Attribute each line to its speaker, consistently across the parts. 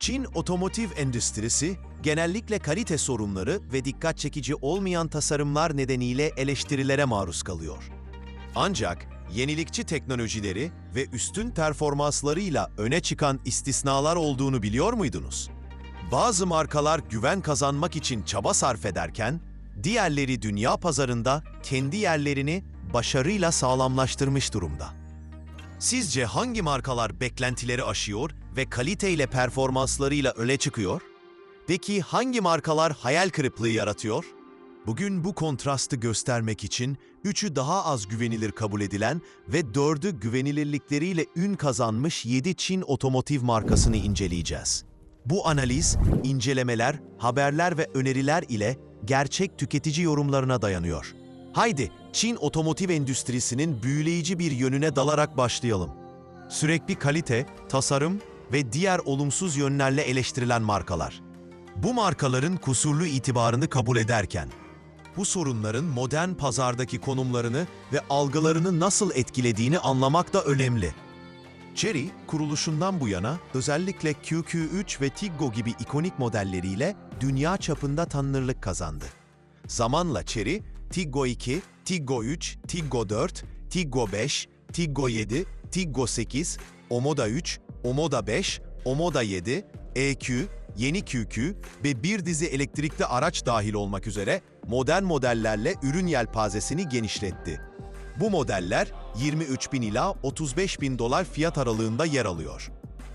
Speaker 1: Çin otomotiv endüstrisi genellikle kalite sorunları ve dikkat çekici olmayan tasarımlar nedeniyle eleştirilere maruz kalıyor. Ancak yenilikçi teknolojileri ve üstün performanslarıyla öne çıkan istisnalar olduğunu biliyor muydunuz? Bazı markalar güven kazanmak için çaba sarf ederken, diğerleri dünya pazarında kendi yerlerini başarıyla sağlamlaştırmış durumda. Sizce hangi markalar beklentileri aşıyor ve kaliteyle performanslarıyla öne çıkıyor? Peki hangi markalar hayal kırıklığı yaratıyor? Bugün bu kontrastı göstermek için üçü daha az güvenilir kabul edilen ve dördü güvenilirlikleriyle ün kazanmış 7 Çin otomotiv markasını inceleyeceğiz. Bu analiz, incelemeler, haberler ve öneriler ile gerçek tüketici yorumlarına dayanıyor. Haydi Çin otomotiv endüstrisinin büyüleyici bir yönüne dalarak başlayalım. Sürekli kalite, tasarım ve diğer olumsuz yönlerle eleştirilen markalar. Bu markaların kusurlu itibarını kabul ederken, bu sorunların modern pazardaki konumlarını ve algılarını nasıl etkilediğini anlamak da önemli. Chery, kuruluşundan bu yana özellikle QQ3 ve Tiggo gibi ikonik modelleriyle dünya çapında tanınırlık kazandı. Zamanla Chery, Tiggo 2, Tiggo 3, Tiggo 4, Tiggo 5, Tiggo 7, Tiggo 8, Omoda 3, Omoda 5, Omoda 7, EQ, yeni QQ ve bir dizi elektrikli araç dahil olmak üzere modern modellerle ürün yelpazesini genişletti. Bu modeller 23 bin ila 35 bin dolar fiyat aralığında yer alıyor.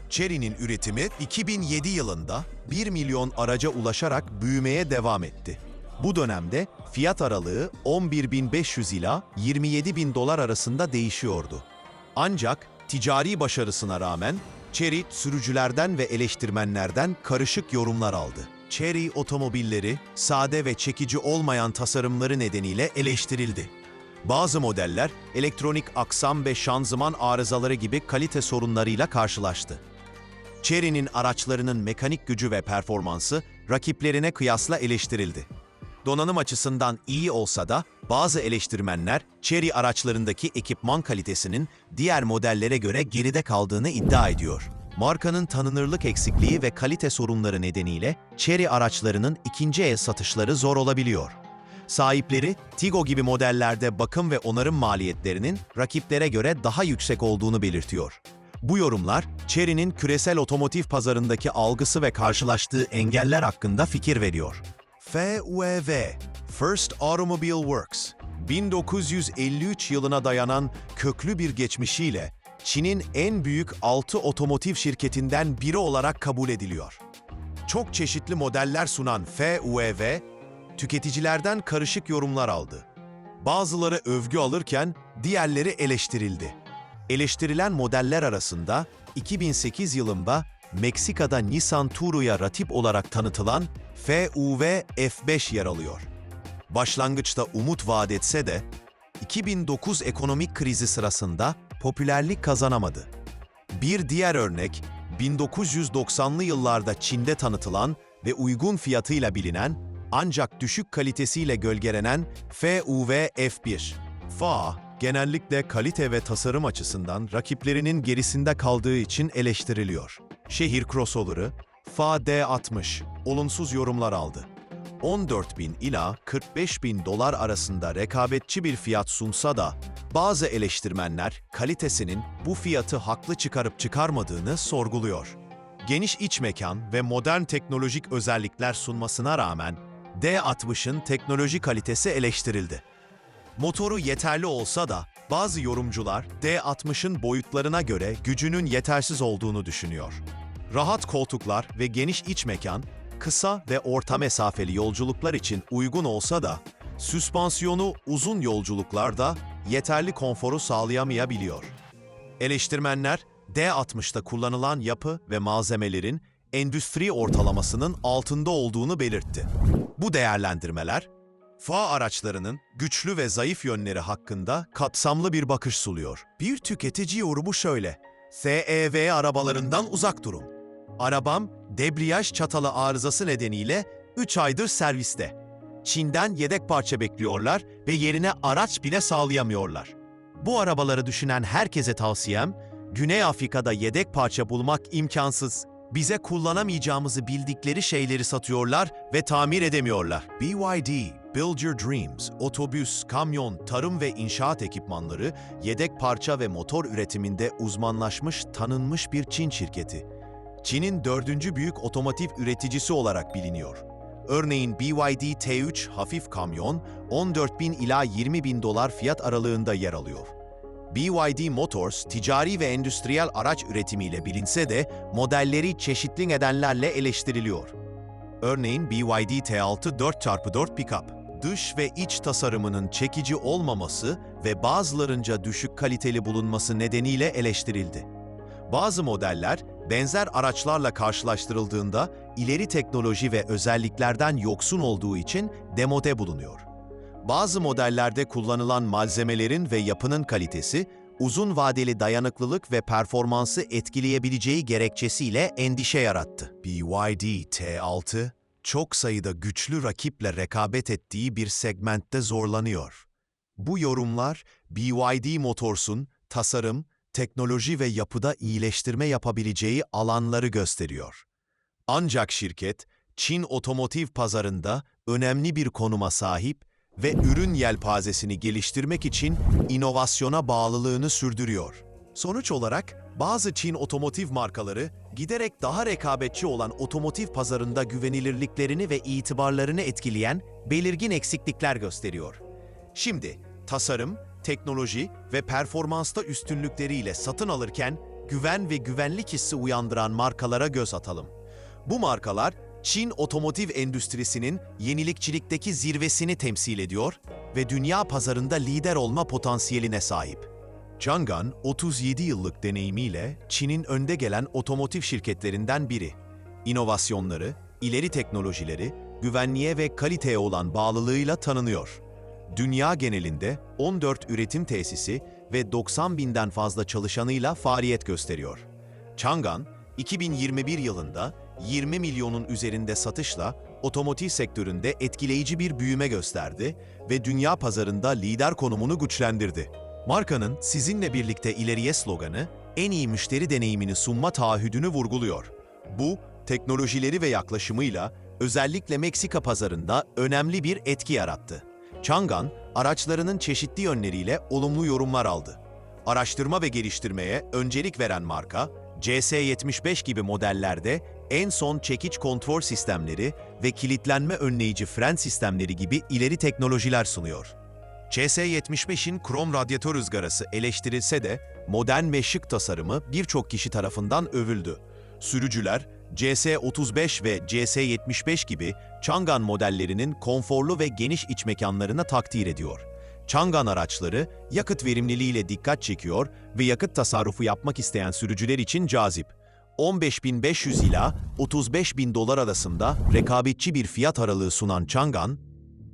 Speaker 1: Chery'nin üretimi 2007 yılında 1 milyon araca ulaşarak büyümeye devam etti. Bu dönemde fiyat aralığı 11.500 ila 27.000 dolar arasında değişiyordu. Ancak ticari başarısına rağmen Chery sürücülerden ve eleştirmenlerden karışık yorumlar aldı. Chery otomobilleri sade ve çekici olmayan tasarımları nedeniyle eleştirildi. Bazı modeller elektronik aksam ve şanzıman arızaları gibi kalite sorunlarıyla karşılaştı. Chery'nin araçlarının mekanik gücü ve performansı rakiplerine kıyasla eleştirildi. Donanım açısından iyi olsa da bazı eleştirmenler Chery araçlarındaki ekipman kalitesinin diğer modellere göre geride kaldığını iddia ediyor. Markanın tanınırlık eksikliği ve kalite sorunları nedeniyle Chery araçlarının ikinci el satışları zor olabiliyor. Sahipleri Tigo gibi modellerde bakım ve onarım maliyetlerinin rakiplere göre daha yüksek olduğunu belirtiyor. Bu yorumlar, Chery'nin küresel otomotiv pazarındaki algısı ve karşılaştığı engeller hakkında fikir veriyor. FUEV, First Automobile Works, 1953 yılına dayanan köklü bir geçmişiyle Çin'in en büyük 6 otomotiv şirketinden biri olarak kabul ediliyor. Çok çeşitli modeller sunan FUEV, tüketicilerden karışık yorumlar aldı. Bazıları övgü alırken diğerleri eleştirildi. Eleştirilen modeller arasında 2008 yılında Meksika'da Nissan Turo'ya rakip olarak tanıtılan FUV F5 yer alıyor. Başlangıçta umut vaat etse de 2009 ekonomik krizi sırasında popülerlik kazanamadı. Bir diğer örnek 1990'lı yıllarda Çin'de tanıtılan ve uygun fiyatıyla bilinen ancak düşük kalitesiyle gölgelenen FUV F1. FA, genellikle kalite ve tasarım açısından rakiplerinin gerisinde kaldığı için eleştiriliyor. Şehir crossover'ı FA D60 olumsuz yorumlar aldı. 14 bin ila 45 bin dolar arasında rekabetçi bir fiyat sunsa da bazı eleştirmenler kalitesinin bu fiyatı haklı çıkarıp çıkarmadığını sorguluyor. Geniş iç mekan ve modern teknolojik özellikler sunmasına rağmen D60'ın teknoloji kalitesi eleştirildi. Motoru yeterli olsa da bazı yorumcular D60'ın boyutlarına göre gücünün yetersiz olduğunu düşünüyor. Rahat koltuklar ve geniş iç mekan, kısa ve orta mesafeli yolculuklar için uygun olsa da süspansiyonu uzun yolculuklarda yeterli konforu sağlayamayabiliyor. Eleştirmenler D60'da kullanılan yapı ve malzemelerin endüstri ortalamasının altında olduğunu belirtti. Bu değerlendirmeler FA araçlarının güçlü ve zayıf yönleri hakkında kapsamlı bir bakış sunuyor. Bir tüketici yorumu şöyle. SEV arabalarından uzak durun. Arabam debriyaj çatalı arızası nedeniyle 3 aydır serviste. Çin'den yedek parça bekliyorlar ve yerine araç bile sağlayamıyorlar. Bu arabaları düşünen herkese tavsiyem, Güney Afrika'da yedek parça bulmak imkansız. Bize kullanamayacağımızı bildikleri şeyleri satıyorlar ve tamir edemiyorlar. BYD, Build Your Dreams, otobüs, kamyon, tarım ve inşaat ekipmanları, yedek parça ve motor üretiminde uzmanlaşmış, tanınmış bir Çin şirketi. Çin'in dördüncü büyük otomotiv üreticisi olarak biliniyor. Örneğin BYD T3 hafif kamyon 14 bin ila 20 bin dolar fiyat aralığında yer alıyor. BYD Motors ticari ve endüstriyel araç üretimiyle bilinse de modelleri çeşitli nedenlerle eleştiriliyor. Örneğin BYD T6 4x4 pickup, dış ve iç tasarımının çekici olmaması ve bazılarınca düşük kaliteli bulunması nedeniyle eleştirildi. Bazı modeller benzer araçlarla karşılaştırıldığında ileri teknoloji ve özelliklerden yoksun olduğu için demode bulunuyor. Bazı modellerde kullanılan malzemelerin ve yapının kalitesi, uzun vadeli dayanıklılık ve performansı etkileyebileceği gerekçesiyle endişe yarattı. BYD T6, çok sayıda güçlü rakiple rekabet ettiği bir segmentte zorlanıyor. Bu yorumlar, BYD Motors'un tasarım, teknoloji ve yapıda iyileştirme yapabileceği alanları gösteriyor. Ancak şirket, Çin otomotiv pazarında önemli bir konuma sahip ve ürün yelpazesini geliştirmek için inovasyona bağlılığını sürdürüyor. Sonuç olarak bazı Çin otomotiv markaları giderek daha rekabetçi olan otomotiv pazarında güvenilirliklerini ve itibarlarını etkileyen belirgin eksiklikler gösteriyor. Şimdi tasarım, teknoloji ve performansta üstünlükleriyle satın alırken güven ve güvenlik hissi uyandıran markalara göz atalım. Bu markalar Çin otomotiv endüstrisinin yenilikçilikteki zirvesini temsil ediyor ve dünya pazarında lider olma potansiyeline sahip. Changan, 37 yıllık deneyimiyle Çin'in önde gelen otomotiv şirketlerinden biri. İnovasyonları, ileri teknolojileri, güvenliğe ve kaliteye olan bağlılığıyla tanınıyor. Dünya genelinde 14 üretim tesisi ve 90 binden fazla çalışanıyla faaliyet gösteriyor. Changan, 2021 yılında 20 milyonun üzerinde satışla otomotiv sektöründe etkileyici bir büyüme gösterdi ve dünya pazarında lider konumunu güçlendirdi. Markanın sizinle birlikte ileriye sloganı, en iyi müşteri deneyimini sunma taahhüdünü vurguluyor. Bu, teknolojileri ve yaklaşımıyla özellikle Meksika pazarında önemli bir etki yarattı. Changan, araçlarının çeşitli yönleriyle olumlu yorumlar aldı. Araştırma ve geliştirmeye öncelik veren marka, CS75 gibi modellerde en son çekiç kontrol sistemleri ve kilitlenme önleyici fren sistemleri gibi ileri teknolojiler sunuyor. CS75'in krom radyatör ızgarası eleştirilse de modern ve şık tasarımı birçok kişi tarafından övüldü. Sürücüler CS35 ve CS75 gibi Changan modellerinin konforlu ve geniş iç mekanlarına takdir ediyor. Changan araçları yakıt verimliliğiyle dikkat çekiyor ve yakıt tasarrufu yapmak isteyen sürücüler için cazip. 15.500 ila 35.000 dolar arasında rekabetçi bir fiyat aralığı sunan Changan,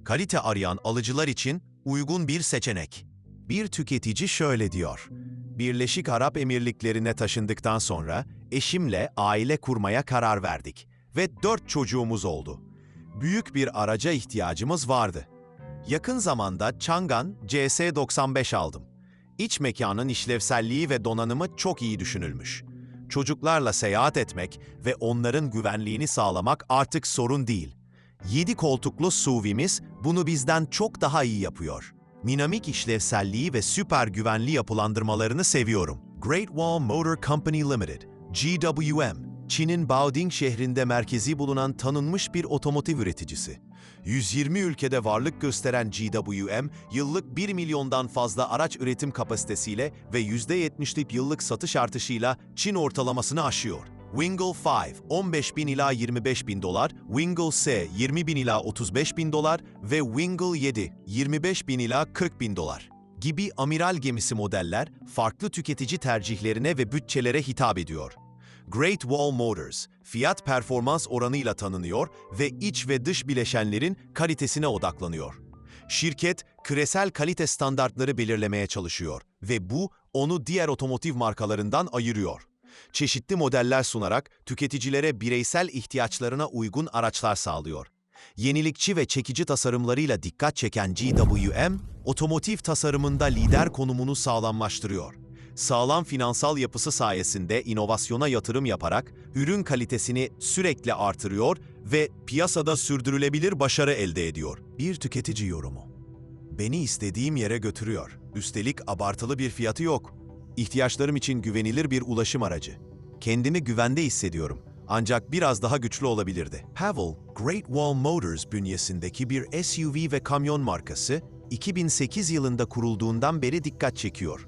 Speaker 1: kalite arayan alıcılar için uygun bir seçenek. Bir tüketici şöyle diyor. Birleşik Arap Emirlikleri'ne taşındıktan sonra eşimle aile kurmaya karar verdik ve dört çocuğumuz oldu. Büyük bir araca ihtiyacımız vardı. Yakın zamanda Changan CS95 aldım. İç mekanın işlevselliği ve donanımı çok iyi düşünülmüş. Çocuklarla seyahat etmek ve onların güvenliğini sağlamak artık sorun değil. 7 koltuklu SUV'imiz bunu bizden çok daha iyi yapıyor. Dinamik işlevselliği ve süper güvenli yapılandırmalarını seviyorum. Great Wall Motor Company Limited, GWM, Çin'in Baoding şehrinde merkezi bulunan tanınmış bir otomotiv üreticisi. 120 ülkede varlık gösteren GWM, yıllık 1 milyondan fazla araç üretim kapasitesiyle ve %70'lik yıllık satış artışıyla Çin ortalamasını aşıyor. Wingle 5, 15 bin ila 25 bin dolar, Wingle S, 20 bin ila 35 bin dolar ve Wingle 7, 25 bin ila 40 bin dolar gibi amiral gemisi modeller farklı tüketici tercihlerine ve bütçelere hitap ediyor. Great Wall Motors, fiyat performans oranıyla tanınıyor ve iç ve dış bileşenlerin kalitesine odaklanıyor. Şirket, küresel kalite standartları belirlemeye çalışıyor ve bu onu diğer otomotiv markalarından ayırıyor. Çeşitli modeller sunarak tüketicilere bireysel ihtiyaçlarına uygun araçlar sağlıyor. Yenilikçi ve çekici tasarımlarıyla dikkat çeken GWM, otomotiv tasarımında lider konumunu sağlamlaştırıyor. sağlam finansal yapısı sayesinde inovasyona yatırım yaparak ürün kalitesini sürekli artırıyor ve piyasada sürdürülebilir başarı elde ediyor. Bir tüketici yorumu. Beni istediğim yere götürüyor. Üstelik abartılı bir fiyatı yok. İhtiyaçlarım için güvenilir bir ulaşım aracı. Kendimi güvende hissediyorum. Ancak biraz daha güçlü olabilirdi. Haval, Great Wall Motors bünyesindeki bir SUV ve kamyon markası, 2008 yılında kurulduğundan beri dikkat çekiyor.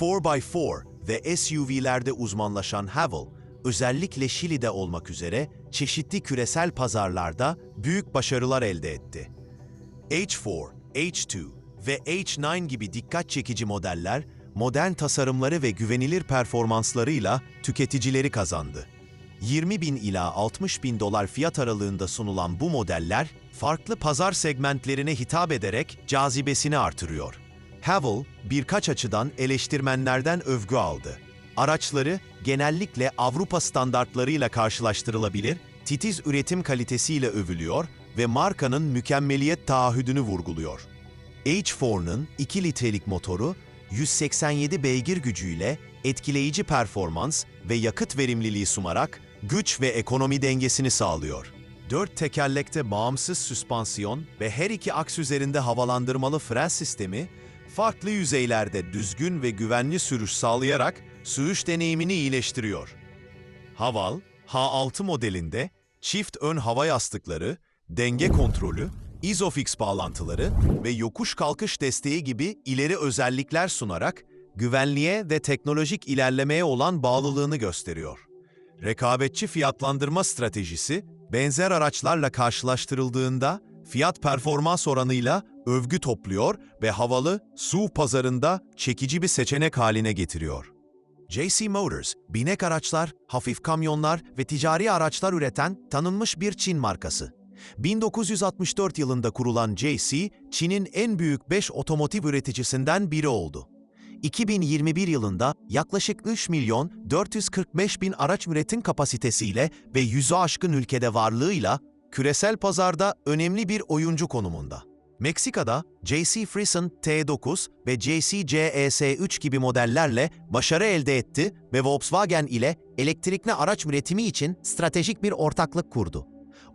Speaker 1: 4x4 ve SUV'lerde uzmanlaşan Haval, özellikle Şili'de olmak üzere çeşitli küresel pazarlarda büyük başarılar elde etti. H4, H2 ve H9 gibi dikkat çekici modeller, modern tasarımları ve güvenilir performanslarıyla tüketicileri kazandı. 20 bin ila 60 bin dolar fiyat aralığında sunulan bu modeller, farklı pazar segmentlerine hitap ederek cazibesini artırıyor. Haval, birkaç açıdan eleştirmenlerden övgü aldı. Araçları genellikle Avrupa standartlarıyla karşılaştırılabilir, titiz üretim kalitesiyle övülüyor ve markanın mükemmeliyet taahhüdünü vurguluyor. H4'nın 2 litrelik motoru 187 beygir gücüyle etkileyici performans ve yakıt verimliliği sunarak güç ve ekonomi dengesini sağlıyor. Dört tekerlekte bağımsız süspansiyon ve her iki aks üzerinde havalandırmalı fren sistemi, farklı yüzeylerde düzgün ve güvenli sürüş sağlayarak sürüş deneyimini iyileştiriyor. Haval, H6 modelinde çift ön hava yastıkları, denge kontrolü, Isofix bağlantıları ve yokuş kalkış desteği gibi ileri özellikler sunarak güvenliğe ve teknolojik ilerlemeye olan bağlılığını gösteriyor. Rekabetçi fiyatlandırma stratejisi, benzer araçlarla karşılaştırıldığında fiyat performans oranıyla övgü topluyor ve havalı SUV pazarında çekici bir seçenek haline getiriyor. JC Motors, binek araçlar, hafif kamyonlar ve ticari araçlar üreten tanınmış bir Çin markası. 1964 yılında kurulan JC, Çin'in en büyük 5 otomotiv üreticisinden biri oldu. 2021 yılında yaklaşık 3 milyon 445 bin araç üretim kapasitesiyle ve yüzü aşkın ülkede varlığıyla küresel pazarda önemli bir oyuncu konumunda. Meksika'da JC Frison T9 ve JC CES3 gibi modellerle başarı elde etti ve Volkswagen ile elektrikli araç üretimi için stratejik bir ortaklık kurdu.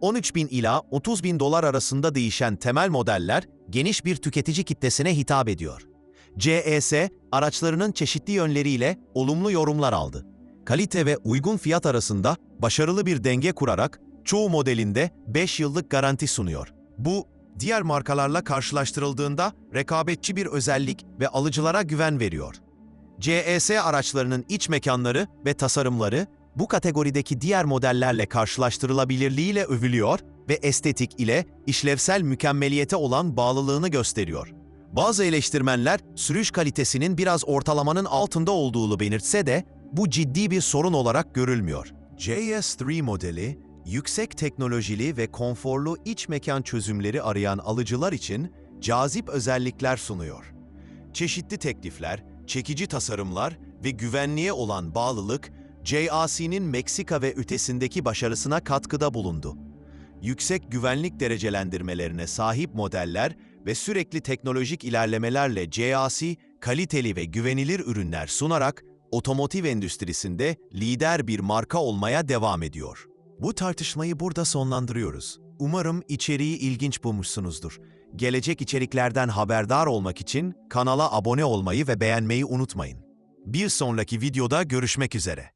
Speaker 1: 13 bin ila 30 bin dolar arasında değişen temel modeller geniş bir tüketici kitlesine hitap ediyor. CES, araçlarının çeşitli yönleriyle olumlu yorumlar aldı. Kalite ve uygun fiyat arasında başarılı bir denge kurarak çoğu modelinde 5 yıllık garanti sunuyor. Bu, diğer markalarla karşılaştırıldığında rekabetçi bir özellik ve alıcılara güven veriyor. CES araçlarının iç mekanları ve tasarımları bu kategorideki diğer modellerle karşılaştırılabilirliğiyle övülüyor ve estetik ile işlevsel mükemmeliyete olan bağlılığını gösteriyor. Bazı eleştirmenler sürüş kalitesinin biraz ortalamanın altında olduğunu belirtse de bu ciddi bir sorun olarak görülmüyor. JS3 modeli, yüksek teknolojili ve konforlu iç mekan çözümleri arayan alıcılar için cazip özellikler sunuyor. Çeşitli teklifler, çekici tasarımlar ve güvenliğe olan bağlılık, JAC'nin Meksika ve ötesindeki başarısına katkıda bulundu. Yüksek güvenlik derecelendirmelerine sahip modeller ve sürekli teknolojik ilerlemelerle JAC, kaliteli ve güvenilir ürünler sunarak otomotiv endüstrisinde lider bir marka olmaya devam ediyor. Bu tartışmayı burada sonlandırıyoruz. Umarım içeriği ilginç bulmuşsunuzdur. Gelecek içeriklerden haberdar olmak için kanala abone olmayı ve beğenmeyi unutmayın. Bir sonraki videoda görüşmek üzere.